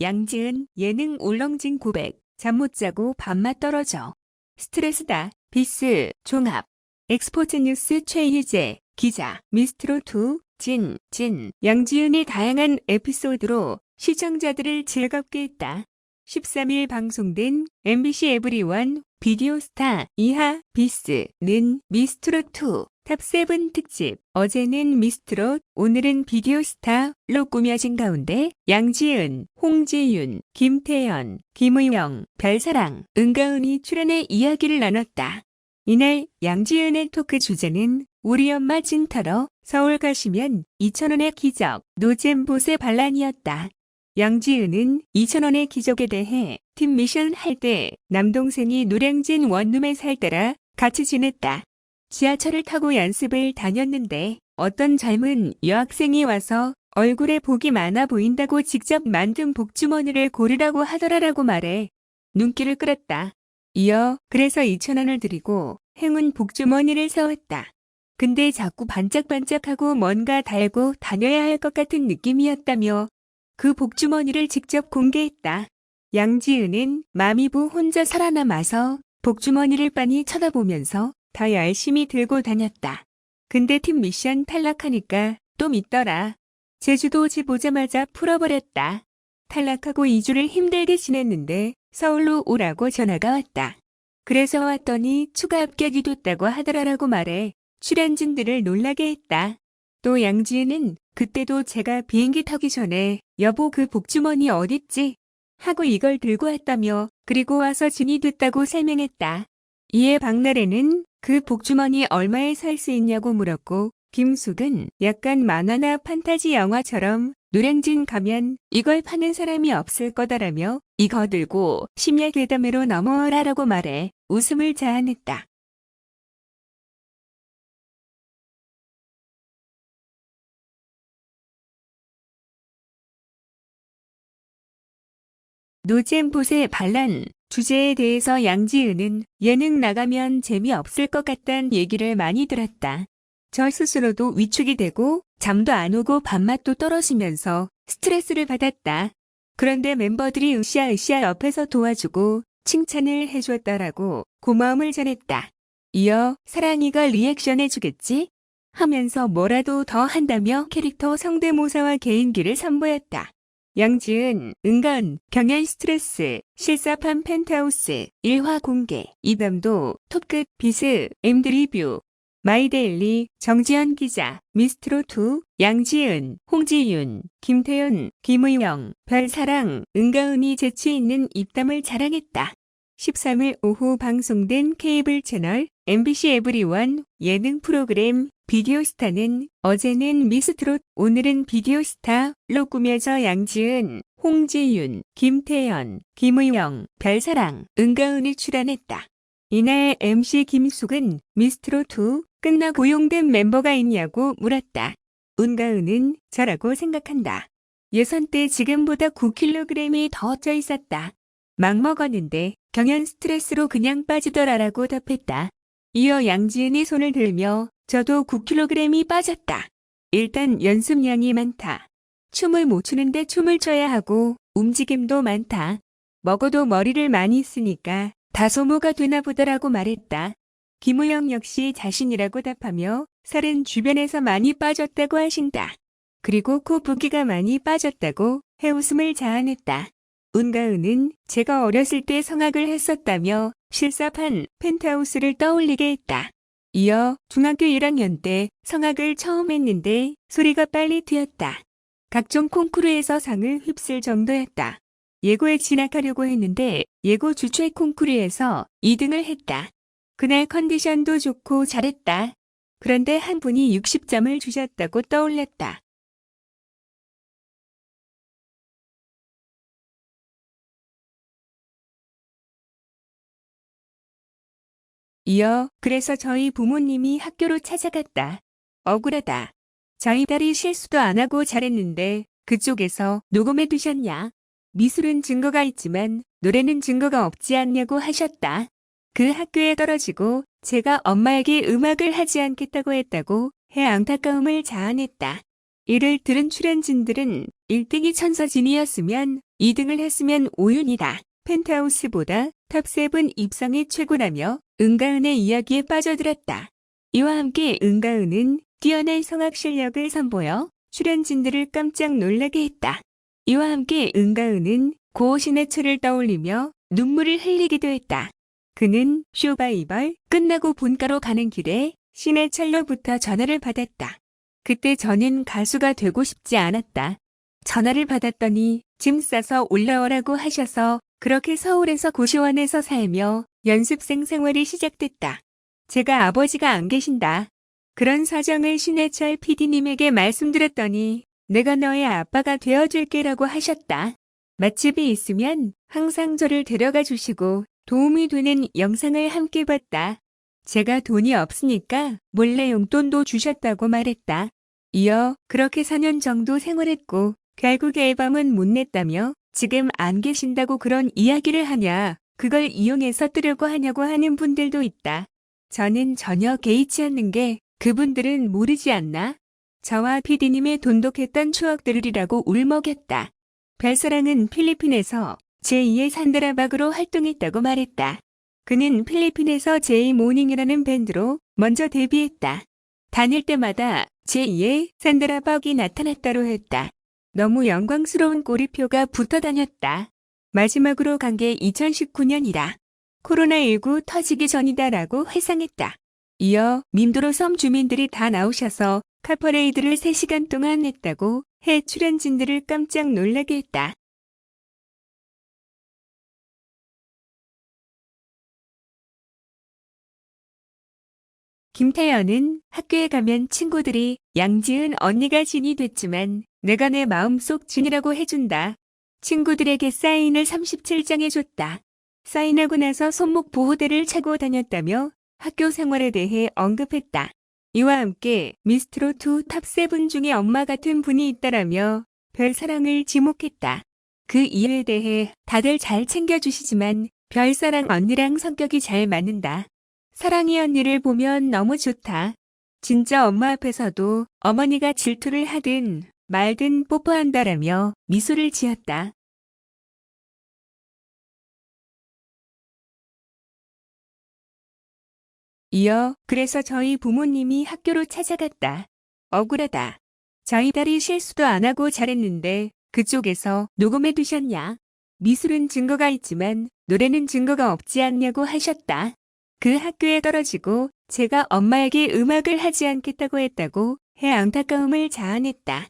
양지은 예능 울렁진 고백 잠 못 자고 밤맛 떨어져. 스트레스다 비스 종합. 엑스포츠 뉴스 최희재 기자 미스트로2 진, 진. 양지은의 다양한 에피소드로 시청자들을 즐겁게 했다. 13일 방송된 MBC 에브리원 비디오 스타 이하 비스는 미스트롯2 탑7 특집 어제는 미스트롯 오늘은 비디오 스타로 꾸며진 가운데 양지은, 홍지윤, 김태연, 김의영, 별사랑, 은가은이 출연해 이야기를 나눴다. 이날 양지은의 토크 주제는 우리 엄마 찐터러 서울 가시면 2,000원의 기적 노잼보세 반란이었다. 양지은은 2,000원의 기적에 대해 팀 미션 할 때 남동생이 노량진 원룸에 살 때라 같이 지냈다. 지하철을 타고 연습을 다녔는데 어떤 젊은 여학생이 와서 얼굴에 복이 많아 보인다고 직접 만든 복주머니를 고르라고 하더라라고 말해 눈길을 끌었다. 이어 그래서 2,000원을 드리고 행운 복주머니를 사왔다. 근데 자꾸 반짝반짝하고 뭔가 달고 다녀야 할 것 같은 느낌이었다며 그 복주머니를 직접 공개했다. 양지은은 마미부 혼자 살아남아서 복주머니를 빤히 쳐다보면서 더 열심히 들고 다녔다. 근데 팀 미션 탈락하니까 또 믿더라. 제주도 집 오자마자 풀어버렸다. 탈락하고 2주를 힘들게 지냈는데 서울로 오라고 전화가 왔다. 그래서 왔더니 추가 합격이 됐다고 하더라라고 말해 출연진들을 놀라게 했다. 또 양지은은 그때도 제가 비행기 타기 전에 여보 그 복주머니 어딨지? 하고 이걸 들고 왔다며 그리고 와서 진이 됐다고 설명했다. 이에 박나래는 그 복주머니 얼마에 살 수 있냐고 물었고 김숙은 약간 만화나 판타지 영화처럼 노량진 가면 이걸 파는 사람이 없을 거다라며 이거 들고 심야 괴담으로 넘어오라라고 말해 웃음을 자아냈다. 노잼봇의 반란 주제에 대해서 양지은은 예능 나가면 재미없을 것 같단 얘기를 많이 들었다. 저 스스로도 위축이 되고 잠도 안 오고 밥맛도 떨어지면서 스트레스를 받았다. 그런데 멤버들이 으쌰으쌰 옆에서 도와주고 칭찬을 해줬다라고 고마움을 전했다. 이어 사랑이가 리액션 해주겠지? 하면서 뭐라도 더 한다며 캐릭터 성대모사와 개인기를 선보였다. 양지은, 은간, 경연 스트레스, 실사판 펜트하우스, 일화 공개, 이담도, 톱끝 비스, 엠드 리뷰, 마이데일리, 정지현 기자, 미스트로2, 양지은, 홍지윤, 김태윤, 김의영, 별사랑, 은가은이 재치 있는 입담을 자랑했다. 13일 오후 방송된 케이블 채널 MBC 에브리원 예능 프로그램 비디오스타는 어제는 미스트롯 오늘은 비디오스타로 꾸며져 양지은, 홍지윤, 김태연, 김의영, 별사랑, 은가은이 출연했다. 이날 MC 김숙은 미스트롯2 끝나 고용된 멤버가 있냐고 물었다. 은가은은 저라고 생각한다. 예선 때 지금보다 9kg이 더 쪄 있었다. 막 먹었는데 경연 스트레스로 그냥 빠지더라라고 답했다. 이어 양지은이 손을 들며 저도 9kg이 빠졌다. 일단 연습량이 많다. 춤을 못 추는데 춤을 춰야 하고 움직임도 많다. 먹어도 머리를 많이 쓰니까 다소모가 되나 보더라고 말했다. 김우영 역시 자신이라고 답하며 살은 주변에서 많이 빠졌다고 하신다. 그리고 코 붓기가 많이 빠졌다고 해웃음을 자아냈다. 은가은은 제가 어렸을 때 성악을 했었다며 실사판 펜트하우스를 떠올리게 했다. 이어 중학교 1학년 때 성악을 처음 했는데 소리가 빨리 튀었다. 각종 콩쿠르에서 상을 휩쓸 정도였다. 예고에 진학하려고 했는데 예고 주최 콩쿠르에서 2등을 했다. 그날 컨디션도 좋고 잘했다. 그런데 한 분이 60점을 주셨다고 떠올렸다. 이어 그래서 저희 부모님이 학교로 찾아갔다. 억울하다. 저희 딸이 실수도 안 하고 잘했는데 그쪽에서 녹음해 두셨냐? 미술은 증거가 있지만 노래는 증거가 없지 않냐고 하셨다. 그 학교에 떨어지고 제가 엄마에게 음악을 하지 않겠다고 했다고 해 안타까움을 자아냈다. 이를 들은 출연진들은 1등이 천서진이었으면 2등을 했으면 오윤이다. 펜트하우스보다 탑7 입성이 최고라며 은가은의 이야기에 빠져들었다. 이와 함께 은가은은 뛰어난 성악 실력을 선보여 출연진들을 깜짝 놀라게 했다. 이와 함께 은가은은 고 신해철을 떠올리며 눈물을 흘리기도 했다. 그는 쇼바이벌 끝나고 본가로 가는 길에 신해철로부터 전화를 받았다. 그때 저는 가수가 되고 싶지 않았다. 전화를 받았더니 짐 싸서 올라오라고 하셔서 그렇게 서울에서 고시원에서 살며 연습생 생활이 시작됐다. 제가 아버지가 안 계신다. 그런 사정을 신해철 PD님에게 말씀드렸더니 내가 너의 아빠가 되어줄게라고 하셨다. 맛집이 있으면 항상 저를 데려가 주시고 도움이 되는 영상을 함께 봤다. 제가 돈이 없으니까 몰래 용돈도 주셨다고 말했다. 이어 그렇게 4년 정도 생활했고 결국 앨범은 못 냈다며 지금 안 계신다고 그런 이야기를 하냐 그걸 이용해서 뜨려고 하냐고 하는 분들도 있다. 저는 전혀 개의치 않는 게 그분들은 모르지 않나? 저와 PD님의 돈독했던 추억들이라고 울먹였다. 별사랑은 필리핀에서 제2의 산드라박으로 활동했다고 말했다. 그는 필리핀에서 제이 모닝이라는 밴드로 먼저 데뷔했다. 다닐 때마다 제2의 산드라박이 나타났다로 했다. 너무 영광스러운 꼬리표가 붙어 다녔다. 마지막으로 간 게 2019년이라. 코로나19 터지기 전이다라고 회상했다. 이어 민도로 섬 주민들이 다 나오셔서 카퍼레이드를 3시간 동안 했다고 해 출연진들을 깜짝 놀라게 했다. 김태연은 학교에 가면 친구들이 양지은 언니가 진이 됐지만 내가 내 마음속 진이라고 해준다. 친구들에게 사인을 37장 해줬다. 사인하고 나서 손목 보호대를 차고 다녔다며 학교 생활에 대해 언급했다. 이와 함께 미스트롯2 탑7 중에 엄마 같은 분이 있다라며 별 사랑을 지목했다. 그 이유에 대해 다들 잘 챙겨주시지만 별사랑 언니랑 성격이 잘 맞는다. 사랑이 언니를 보면 너무 좋다. 진짜 엄마 앞에서도 어머니가 질투를 하든 말든 뽀뽀한다라며 미소를 지었다. 이어 그래서 저희 부모님이 학교로 찾아갔다. 억울하다. 저희 딸이 실수도 안 하고 잘했는데 그쪽에서 녹음해 두셨냐? 미술은 증거가 있지만 노래는 증거가 없지 않냐고 하셨다. 그 학교에 떨어지고 제가 엄마에게 음악을 하지 않겠다고 했다고 해 안타까움을 자아냈다.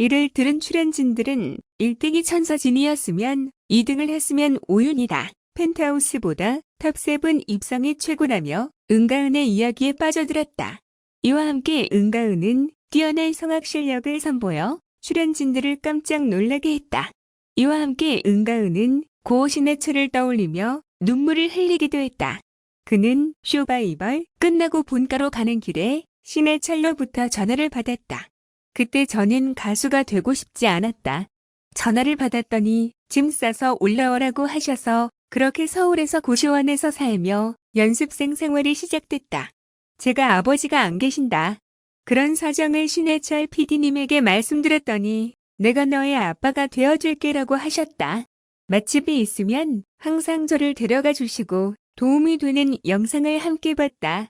이를 들은 출연진들은 1등이 천서진이었으면 2등을 했으면 오윤이다. 펜트하우스보다 탑7 입성이 최고라며 은가은의 이야기에 빠져들었다. 이와 함께 은가은은 뛰어난 성악 실력을 선보여 출연진들을 깜짝 놀라게 했다. 이와 함께 은가은은 고 신해철을 떠올리며 눈물을 흘리기도 했다. 그는 쇼바이벌 끝나고 본가로 가는 길에 신해철로부터 전화를 받았다. 그때 저는 가수가 되고 싶지 않았다. 전화를 받았더니 짐 싸서 올라오라고 하셔서 그렇게 서울에서 고시원에서 살며 연습생 생활이 시작됐다. 제가 아버지가 안 계신다. 그런 사정을 신해철 PD님에게 말씀드렸더니 내가 너의 아빠가 되어줄게라고 하셨다. 맛집이 있으면 항상 저를 데려가 주시고 도움이 되는 영상을 함께 봤다.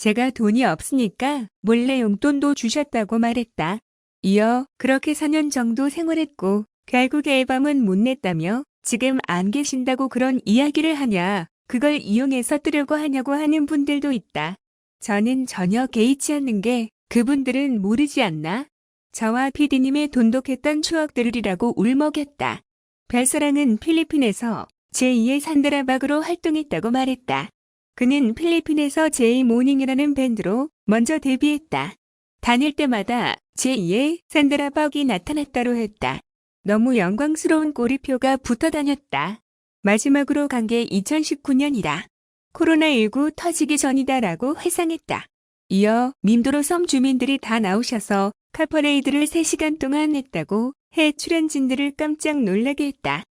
제가 돈이 없으니까 몰래 용돈도 주셨다고 말했다. 이어 그렇게 4년 정도 생활했고 결국 앨범은 못 냈다며 지금 안 계신다고 그런 이야기를 하냐 그걸 이용해서 뜨려고 하냐고 하는 분들도 있다. 저는 전혀 개의치 않는 게 그분들은 모르지 않나? 저와 PD님의 돈독했던 추억들이라고 울먹였다. 별사랑은 필리핀에서 제2의 산드라박으로 활동했다고 말했다. 그는 필리핀에서 제이 모닝이라는 밴드로 먼저 데뷔했다. 다닐 때마다 제2의 산드라 박이 나타났다로 했다. 너무 영광스러운 꼬리표가 붙어 다녔다. 마지막으로 간 게 2019년이라. 코로나19 터지기 전이다라고 회상했다. 이어 민도로 섬 주민들이 다 나오셔서 카퍼레이드를 3시간 동안 했다고 해 출연진들을 깜짝 놀라게 했다.